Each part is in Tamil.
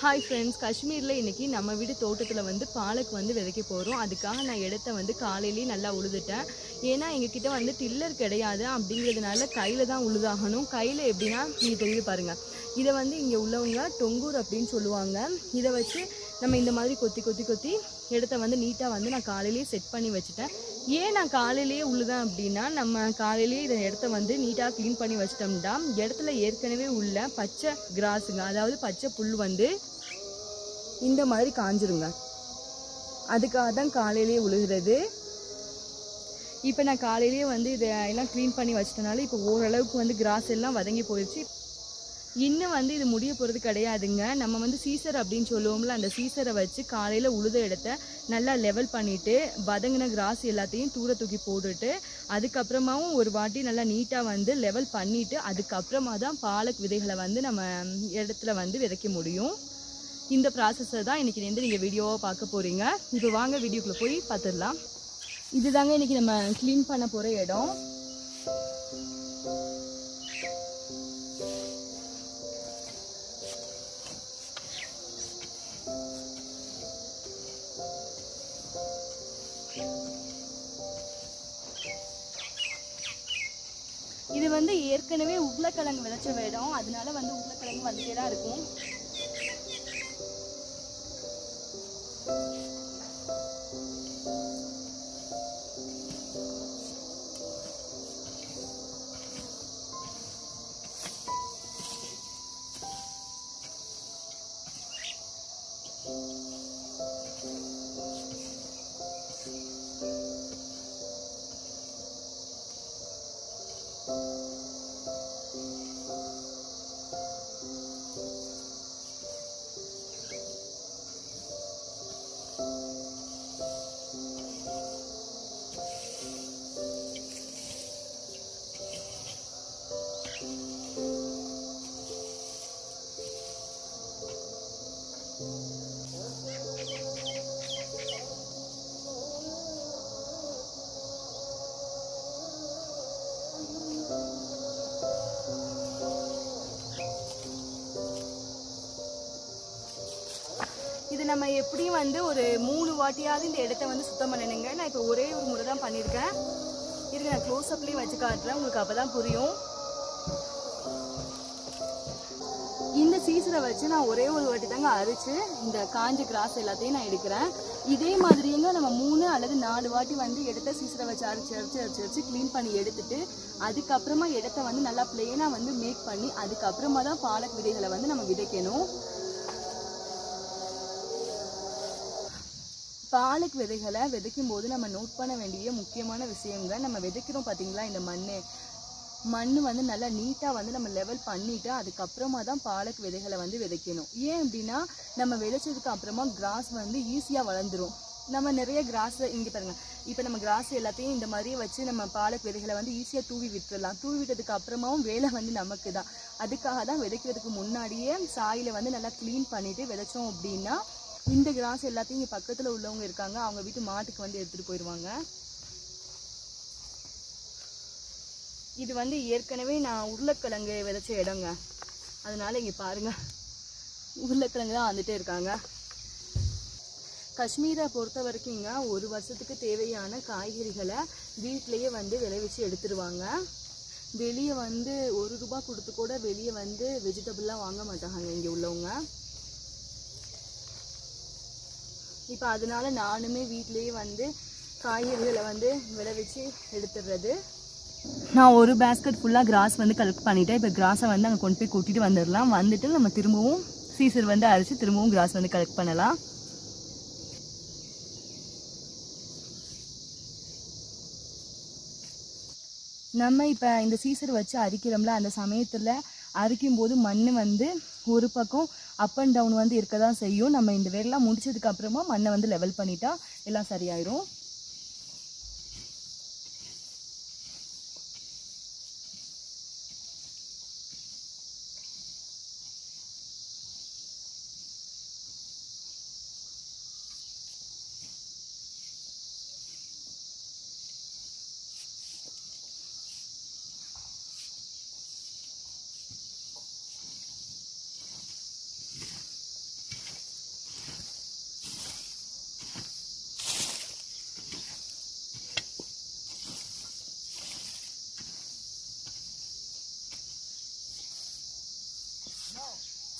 ஹாய் ஃப்ரெண்ட்ஸ் காஷ்மீரில் இன்றைக்கி நம்ம வீடு தோட்டத்தில் வந்து பாலக் வந்து விதைக்க போகிறோம் அதுக்காக நான் இடத்த வந்து காலையிலேயே நல்லா உழுதுட்டேன். ஏன்னா எங்ககிட்ட வந்து டில்லர் கிடையாது அப்படிங்கிறதுனால கையில் தான் உழுதாகணும். கையில் எப்படின்னா நீங்கள் தெரியுது பாருங்கள் இதை வந்து இங்கே உள்ளவங்க டொங்கூர் அப்படின்னு சொல்லுவாங்க. இதை வச்சு நம்ம இந்த மாதிரி கொத்தி கொத்தி கொத்தி இடத்த வந்து நீட்டாக வந்து நான் காலையிலேயே செட் பண்ணி வச்சுட்டேன். ஏன் நான் காலையிலேயே உழுதேன் அப்படின்னா நம்ம காலையிலேயே இந்த இடத்த வந்து நீட்டாக க்ளீன் பண்ணி வச்சிட்டோம்னா இடத்துல ஏற்கனவே உள்ள பச்சை கிராஸுங்க அதாவது பச்சை புல் வந்து இந்த மாதிரி காஞ்சிருங்க. அதுக்காக தான் காலையிலேயே உழுகிறது. இப்போ நான் காலையிலேயே வந்து இதை எல்லாம் க்ளீன் பண்ணி வச்சிட்டனால இப்போ ஓரளவுக்கு வந்து கிராஸ் எல்லாம் வதங்கி போயிடுச்சு. இன்னும் வந்து இது முடிய போகிறது கிடையாதுங்க. நம்ம வந்து சீசர் அப்படின்னு சொல்லுவோம்ல அந்த சீசரை வச்சு காலையில் உழுத இடத்த நல்லா லெவல் பண்ணிவிட்டு வதங்கின கிராஸ் எல்லாத்தையும் தூர தூக்கி போட்டுட்டு அதுக்கப்புறமாவும் ஒரு வாட்டி நல்லா நீட்டாக வந்து லெவல் பண்ணிவிட்டு அதுக்கப்புறமா தான் பாலக் விதைகளை வந்து நம்ம இடத்துல வந்து விதைக்க முடியும். இந்த ப்ராசஸை தான் இன்றைக்கி வந்து நீங்கள் வீடியோவாக பார்க்க போகிறீங்க இப்போ வாங்க வீடியோக்குள்ளே போய் பார்த்துடலாம். இதுதாங்க இன்றைக்கி நம்ம க்ளீன் பண்ண போகிற இடம். வந்து ஏற்கனவே உருளைக்கிழங்கு விளைச்ச இடம் அதனால வந்து உருளைக்கிழங்கு வந்துட்டே தான் இருக்கும். நம்ம எப்படியும் வந்து ஒரு மூணு வாட்டியாவது இந்த இடத்த வந்து சுத்தம் பண்ணணுங்க. நான் இப்போ ஒரே ஒரு முறை தான் பண்ணியிருக்கேன் இருங்க நான் க்ளோஸ்அப்லேயும் வச்சு காட்டுறேன். உங்களுக்கு அப்போ தான் புரியும். இந்த சீசரை வச்சு நான் ஒரே ஒரு வாட்டி தாங்க அரிச்சு இந்த காஞ்ச கிராஸ் எல்லாத்தையும் நான் எடுக்கிறேன். இதே மாதிரிங்க நம்ம மூணு அல்லது நாலு வாட்டி வந்து இடத்த சீசரை வச்சு அரைச்சி அரைச்சி அரைச்சி அரைச்சி க்ளீன் பண்ணி எடுத்துட்டு அதுக்கப்புறமா இடத்த வந்து நல்லா பிளெயினாக வந்து மேக் பண்ணி அதுக்கப்புறமா தான் பாலக் விதைகளை வந்து நம்ம விதைக்கணும். பாலக் விதைகளை விதைக்கும் போது நம்ம நோட் பண்ண வேண்டிய முக்கியமான விஷயங்கள் நம்ம விதைக்கிறோம் பார்த்தீங்களா இந்த மண் மண் வந்து நல்லா நீட்டாக வந்து நம்ம லெவல் பண்ணிவிட்டு அதுக்கப்புறமா தான் பாலக் விதைகளை வந்து விதைக்கணும். ஏன் அப்படின்னா நம்ம விதைச்சதுக்கு அப்புறமா கிராஸ் வந்து ஈஸியாக வளர்ந்துடும் நம்ம நிறைய கிராஸ் இங்கே பாருங்கள் இப்போ நம்ம கிராஸ் எல்லாத்தையும் இந்த மாதிரியே வச்சு நம்ம பாலக் விதைகளை வந்து ஈஸியாக தூவி விட்டுடலாம் தூவி விட்டதுக்கு அப்புறமாவும் வேலை வந்து நமக்கு தான் அதுக்காக தான் விதைக்கிறதுக்கு முன்னாடியே சாயில வந்து நல்லா க்ளீன் பண்ணிவிட்டு விதைச்சோம் அப்படின்னா இந்த கிராஸ் எல்லாத்தையும் இங்கே பக்கத்தில் உள்ளவங்க இருக்காங்க. அவங்க வீட்டு மாட்டுக்கு வந்து எடுத்துகிட்டு போயிடுவாங்க இது வந்து ஏற்கனவே நான் உருளைக்கிழங்கு விதைச்ச இடங்க. அதனால் இங்கே பாருங்க. உருளைக்கிழங்கு தான் வந்துட்டே இருக்காங்க. காஷ்மீரை பொறுத்த வரைக்குங்க ஒரு வருஷத்துக்கு தேவையான காய்கறிகளை வீட்டிலேயே வந்து விளைவிச்சு எடுத்துருவாங்க. வெளியே வந்து ஒரு ரூபா கொடுத்து கூட வெளியே வந்து வெஜிடபிள்லாம் வாங்க மாட்டாங்க இங்கே உள்ளவங்க. இப்போ அதனால நானுமே வீட்லேயே வந்து காய்கறிகளை வந்து விளைவிச்சு எடுத்துடுறது. நான் ஒரு பேஸ்கெட் ஃபுல்லாக கிராஸ் வந்து கலெக்ட் பண்ணிட்டேன். இப்போ கிராஸை வந்து அங்கே கொண்டு போய் கூட்டிகிட்டு வந்துடலாம். வந்துட்டு நம்ம திரும்பவும் சீசர் வந்து அரைச்சி திரும்பவும் கிராஸ் வந்து கலெக்ட் பண்ணலாம். நம்ம இப்போ இந்த சீசர் வச்சு அரிக்கிறோம்ல அந்த சமயத்தில் அரைக்கும் போது மண் வந்து ஒரு பக்கம் அப் அண்ட் டவுன் வந்து இருக்க தான் செய்யும். நம்ம இந்த வேலைலாம் முடிச்சதுக்கப்புறமா மண்ணை வந்து லெவல் பண்ணிட்டா எல்லாம் சரியாயிரும்.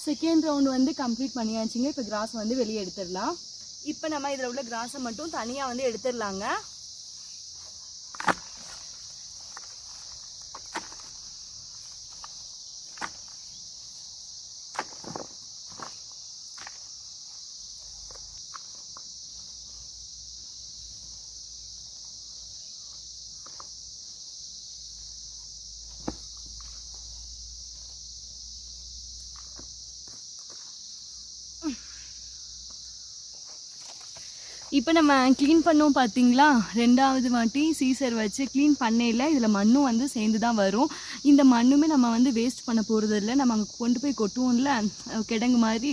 செகண்ட் ரவுண்ட் வந்து கம்ப்ளீட் பண்ணியாச்சுங்க. இப்போ கிராஸ் வந்து வெளியே எடுத்துடலாம். இப்போ நம்ம இதில் உள்ள கிராஸை மட்டும் தனியாக வந்து எடுத்துடலாங்க. இப்போ நம்ம க்ளீன் பண்ணோம் பார்த்தீங்களா ரெண்டாவது வாட்டி சீசர் வச்சு க்ளீன் பண்ணையில் இதில் மண்ணும் வந்து சேர்ந்து தான் வரும். இந்த மண்ணுமே நம்ம வந்து வேஸ்ட் பண்ண போகிறது இல்லை. நம்ம அங்கே கொண்டு போய் கொட்டுவோம்ல. கிடங்கு மாதிரி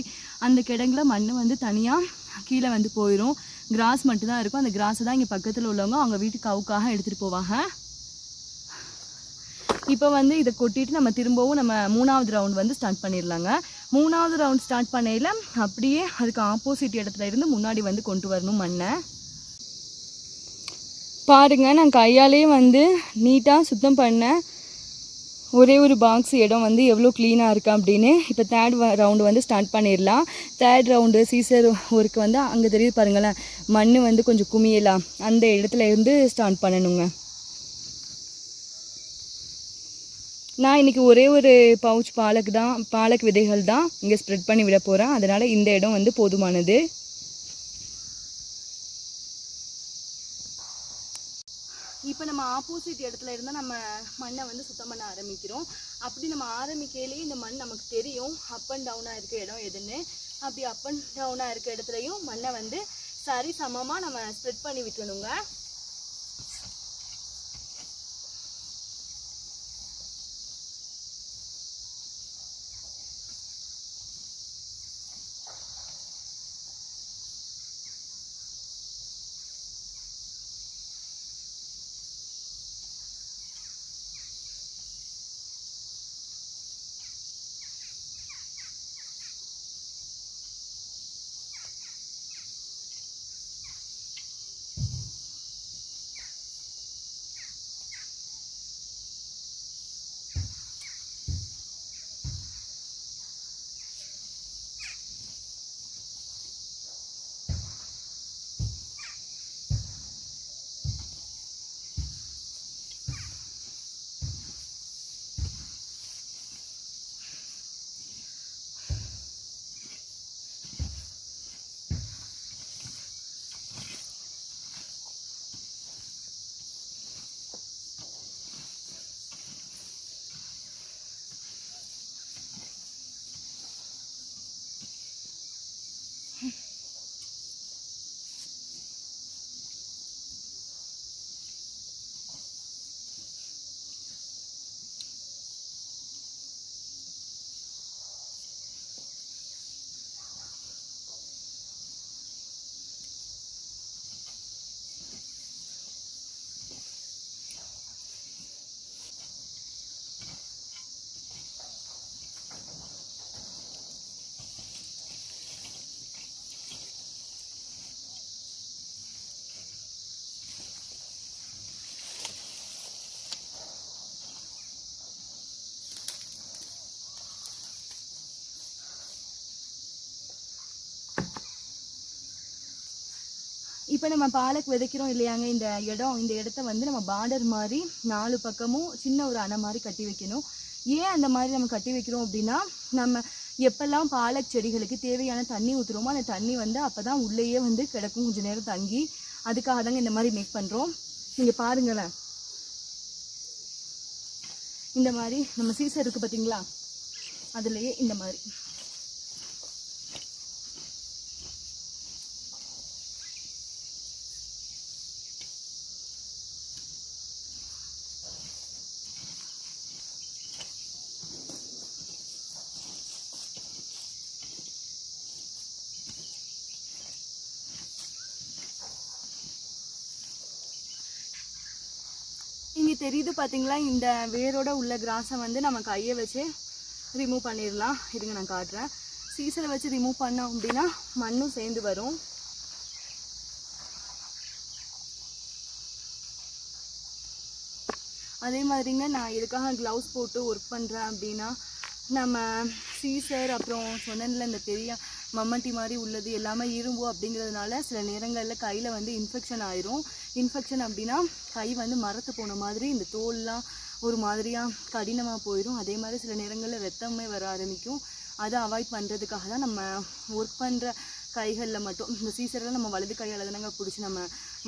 அந்த கிடங்குல மண் வந்து தனியாக கீழே வந்து போயிடும் கிராஸ் மட்டும்தான் இருக்கும். அந்த கிராஸை தான் இங்கே பக்கத்தில் உள்ளவங்க அவங்க வீட்டுக்கு அவுக்காக எடுத்துகிட்டு போவாங்க. இப்போ வந்து இதை கொட்டிட்டு நம்ம திரும்பவும் நம்ம மூணாவது ரவுண்ட் வந்து ஸ்டார்ட் பண்ணிடலாங்க மூணாவது ரவுண்ட் ஸ்டார்ட் பண்ணையில் அப்படியே அதுக்கு ஆப்போசிட் இடத்துல இருந்து முன்னாடி வந்து கொண்டு வரணும் மண்ணை. பாருங்கள் நான் கையாலேயே வந்து நீட்டாக சுத்தம் பண்ணேன் ஒரே ஒரு பாக்ஸ் இடம் வந்து எவ்வளோ க்ளீனாக இருக்குது அப்படின்னு இப்போ தேர்ட் ரவுண்டு வந்து ஸ்டார்ட் பண்ணிடலாம் தேர்ட் ரவுண்டு சீசர் ஒர்க்கு வந்து அங்கே தெரியுது பாருங்களேன் மண் வந்து கொஞ்சம் குமியலாம். அந்த இடத்துல இருந்து ஸ்டார்ட் பண்ணணுங்க. நான் இன்னைக்கு ஒரே ஒரு பவுச் பாலக் தான் பாலக் விதைகள் தான் இங்கே ஸ்ப்ரெட் பண்ணி விட போகிறேன் அதனால் இந்த இடம் வந்து போதுமானது. இப்போ நம்ம ஆப்போசிட் இடத்துல இருந்தால் நம்ம மண்ணை வந்து சுத்தம் பண்ண ஆரம்பிக்கிறோம். அப்படி நம்ம ஆரம்பிக்கையிலேயே இந்த மண் நமக்கு தெரியும் அப் அண்ட் டவுனாக இருக்க இடம் எதுன்னு. அப்படி அப் அண்ட் டவுனாக இருக்க இடத்துலையும் மண்ணை வந்து சரி சமமாக நம்ம ஸ்ப்ரெட் பண்ணி விட்டுணுங்க. இப்போ நம்ம பாலக் விதைக்கிறோம் இல்லையாங்க? இந்த இடம் இந்த இடத்த வந்து நம்ம பார்டர் மாதிரி நாலு பக்கமும் சின்ன ஒரு அணை மாதிரி கட்டி வைக்கணும். ஏன் அந்த மாதிரி நம்ம கட்டி வைக்கிறோம் அப்படின்னா நம்ம எப்பெல்லாம் பாலக் செடிகளுக்கு தேவையான தண்ணி ஊற்றுறோமோ அந்த தண்ணி வந்து அப்போ தான் உள்ளேயே வந்து கிடக்கும். கொஞ்ச நேரம் தங்கி அதுக்காக தாங்க இந்த மாதிரி மேக் பண்ணுறோம் நீங்கள் பாருங்களேன். இந்த மாதிரி நம்ம சீசர் இருக்குது பார்த்தீங்களா அதுலேயே இந்த மாதிரி இங்கே தெரியுது பார்த்தீங்களா இந்த வேரோட உள்ள கிராஸை வந்து நம்ம கையை வச்சு ரிமூவ் பண்ணிடலாம். இதுங்க நான் காட்டுறேன். சீசரை வச்சு ரிமூவ் பண்ணோம் அப்படின்னா மண்ணும் சேர்ந்து வரும். அதே மாதிரிங்க நான் இதுக்காக க்ளவுஸ் போட்டு ஒர்க் பண்ணுறேன் அப்படின்னா நம்ம சீசர் அப்புறம் சொன்னேன்ல இந்த பெரிய மம்மட்டி மாதிரி உள்ளது எல்லாமே இரும்பு அப்படிங்கிறதுனால சில நேரங்களில் கையில் வந்து இன்ஃபெக்ஷன் ஆயிரும். இன்ஃபெக்ஷன் அப்படின்னா கை வந்து மரத்து போன மாதிரி இந்த தோல்லாம் ஒரு மாதிரியாக கடினமாக போயிடும் அதே மாதிரி சில நேரங்களில் ரத்தமே வர ஆரம்பிக்கும். அதை அவாய்ட் பண்ணுறதுக்காக தான் நம்ம ஒர்க் பண்ணுற கைகளில் மட்டும் இந்த சீசரில் நம்ம வலது கையால் தானங்க பிடிச்சி நம்ம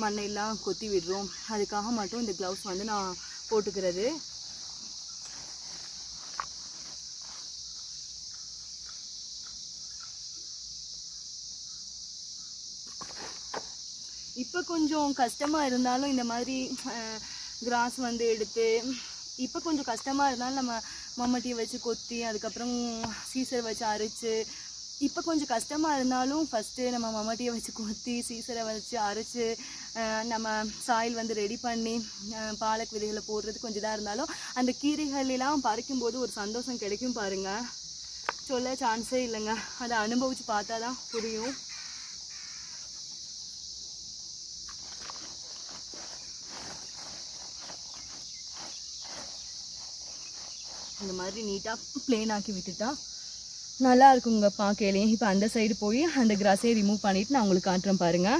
மண்ணையெல்லாம் கொத்தி விடுறோம். அதுக்காக மட்டும் இந்த க்ளவுஸ் வந்து நான் போட்டுக்கிறது. இப்போ கொஞ்சம் கஷ்டமாக இருந்தாலும் இந்த மாதிரி கிராஸ் வந்து எடுத்து இப்போ கொஞ்சம் கஷ்டமாக இருந்தாலும் நம்ம மம்மட்டியை வச்சு கொத்தி அதுக்கப்புறம் சீசர் வச்சு அரைச்சி இப்போ கொஞ்சம் கஷ்டமாக இருந்தாலும் ஃபஸ்ட்டு நம்ம மம்மட்டியை வச்சு கொத்தி சீசரை வச்சு அரைச்சி நம்ம சாயில் வந்து ரெடி பண்ணி பாலக் விதைகளை போடுறது கொஞ்சம் இதாக இருந்தாலும் அந்த கீரைகள் பறிக்கும்போது ஒரு சந்தோஷம் கிடைக்கும் பாருங்கள் சொல்ல சான்ஸே இல்லைங்க. அதை அனுபவித்து பார்த்தா தான் புரியும். இந்த மாதிரி நீட்டாக ப்ளேன் ஆக்கி விட்டுட்டா நல்லா இருக்குங்க பார்க்கலையும் இப்போ அந்த சைடு போய் அந்த கிராஸை ரிமூவ் பண்ணிட்டு நான் உங்களுக்கு காட்டுறேன் பாருங்க.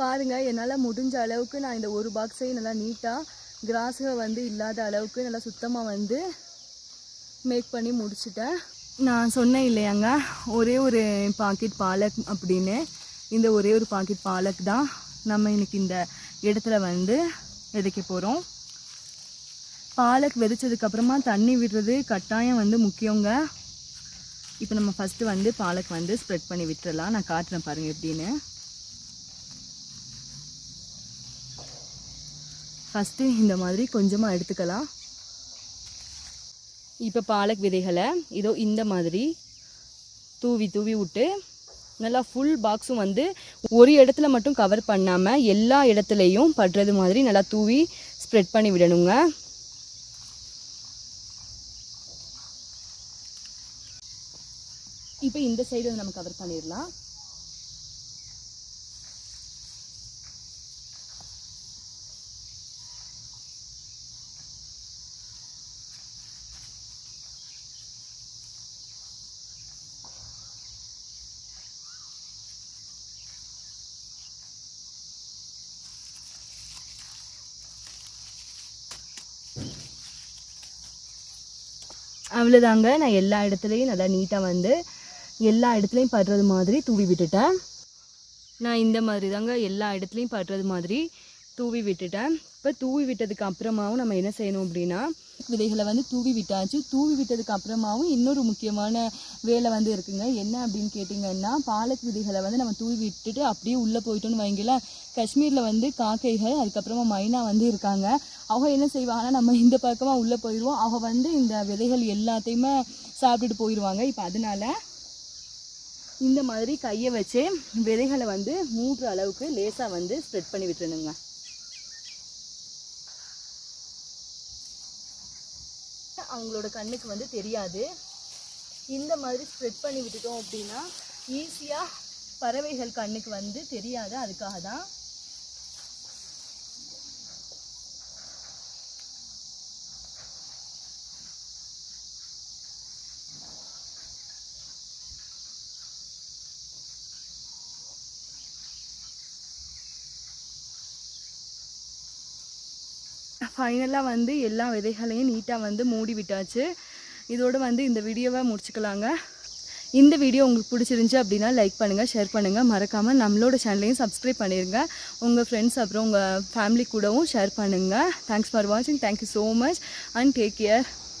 பாருங்க என்னால் முடிஞ்ச அளவுக்கு நான் இந்த ஒரு பாக்ஸையும் நல்லா நீட்டாக கிராஸை வந்து இல்லாத அளவுக்கு நல்லா சுத்தமாக வந்து மேக் பண்ணி முடிச்சிட்டேன். நான் சொன்னேன் இல்லையாங்க ஒரே ஒரு பாக்கெட் பாலக் அப்படின்னு. இந்த ஒரே ஒரு பாக்கெட் பாலக் தான் நம்ம இன்னைக்கு இந்த இடத்துல வந்து விதைக்க போகிறோம் பாலக் விதைச்சதுக்கு அப்புறமா தண்ணி விடுறது கட்டாயம் வந்து முக்கியங்க. இப்போ நம்ம ஃபஸ்ட்டு வந்து பாலக் வந்து ஸ்ப்ரெட் பண்ணி விட்டுறலாம். நான் காட்டுறேன் பாருங்கள் எப்படின்னு. ஃபஸ்ட்டு இந்த மாதிரி கொஞ்சமாக எடுத்துக்கலாம். இப்போ பாலக் விதைகளை இதோ இந்த மாதிரி தூவி தூவி விட்டு நல்லா ஃபுல் பாக்ஸும் வந்து ஒரு இடத்துல மட்டும் கவர் பண்ணாமல் எல்லா இடத்துலையும் படுறது மாதிரி நல்லா தூவி ஸ்ப்ரெட் பண்ணி விடணுங்க இப்போ இந்த சைடு நம்ம கவர் பண்ணிடலாம். அவ்வளோதாங்க நான் எல்லா இடத்துலையும் நல்லா நீட்டாக வந்து எல்லா இடத்துலையும் படுறது மாதிரி தூவி விட்டுட்டேன். நான் இந்த மாதிரி தாங்க எல்லா இடத்துலையும் படுறது மாதிரி தூவி விட்டுட்டேன். இப்போ தூவி விட்டதுக்கு அப்புறமாவும் நம்ம என்ன செய்யணும் அப்படின்னா விதைகளை வந்து தூவி விட்டாச்சு. தூவி விட்டதுக்கு அப்புறமாவும் இன்னொரு முக்கியமான வேலை வந்து இருக்குங்க. என்ன அப்படின்னு கேட்டிங்கன்னா பாலக் விதைகளை வந்து நம்ம தூவி விட்டுட்டு அப்படியே உள்ளே போயிட்டோன்னு வைங்களேன். காஷ்மீரில் வந்து காக்கைகள் அதுக்கப்புறமா மைனா வந்து இருக்காங்க. அவங்க என்ன செய்வாங்கன்னா நம்ம இந்த பக்கமாக உள்ளே போயிடுவோம். அவங்க வந்து இந்த விதைகள் எல்லாத்தையுமே சாப்பிட்டுட்டு போயிடுவாங்க. இப்போ அதனால இந்த மாதிரி கையை வச்சு விதைகளை வந்து மூன்று அளவுக்கு லேசாக வந்து ஸ்ப்ரெட் பண்ணி விட்டுருணுங்க அவங்களோட கண்ணுக்கு வந்து தெரியாது. இந்த மாதிரி ஸ்ப்ரெட் பண்ணி விட்டுட்டோம் அப்படின்னா ஈஸியாக பறவைகள் கண்ணுக்கு வந்து தெரியாது. அதுக்காக தான் ஃபைனலாக வந்து எல்லா விதைகளையும் நீட்டாக வந்து மூடி விட்டாச்சு. இதோடு வந்து இந்த வீடியோவை முடிச்சுக்கலாங்க. இந்த வீடியோ உங்களுக்கு பிடிச்சிருந்துச்சி அப்படின்னா லைக் பண்ணுங்கள் ஷேர் பண்ணுங்கள் மறக்காமல் நம்மளோட சேனலையும் சப்ஸ்கிரைப் பண்ணிடுங்க உங்கள் ஃப்ரெண்ட்ஸ் அப்புறம் உங்கள் ஃபேமிலி கூடவும் ஷேர் பண்ணுங்கள் தேங்க்ஸ் ஃபார் வாட்சிங் thank you so much and take care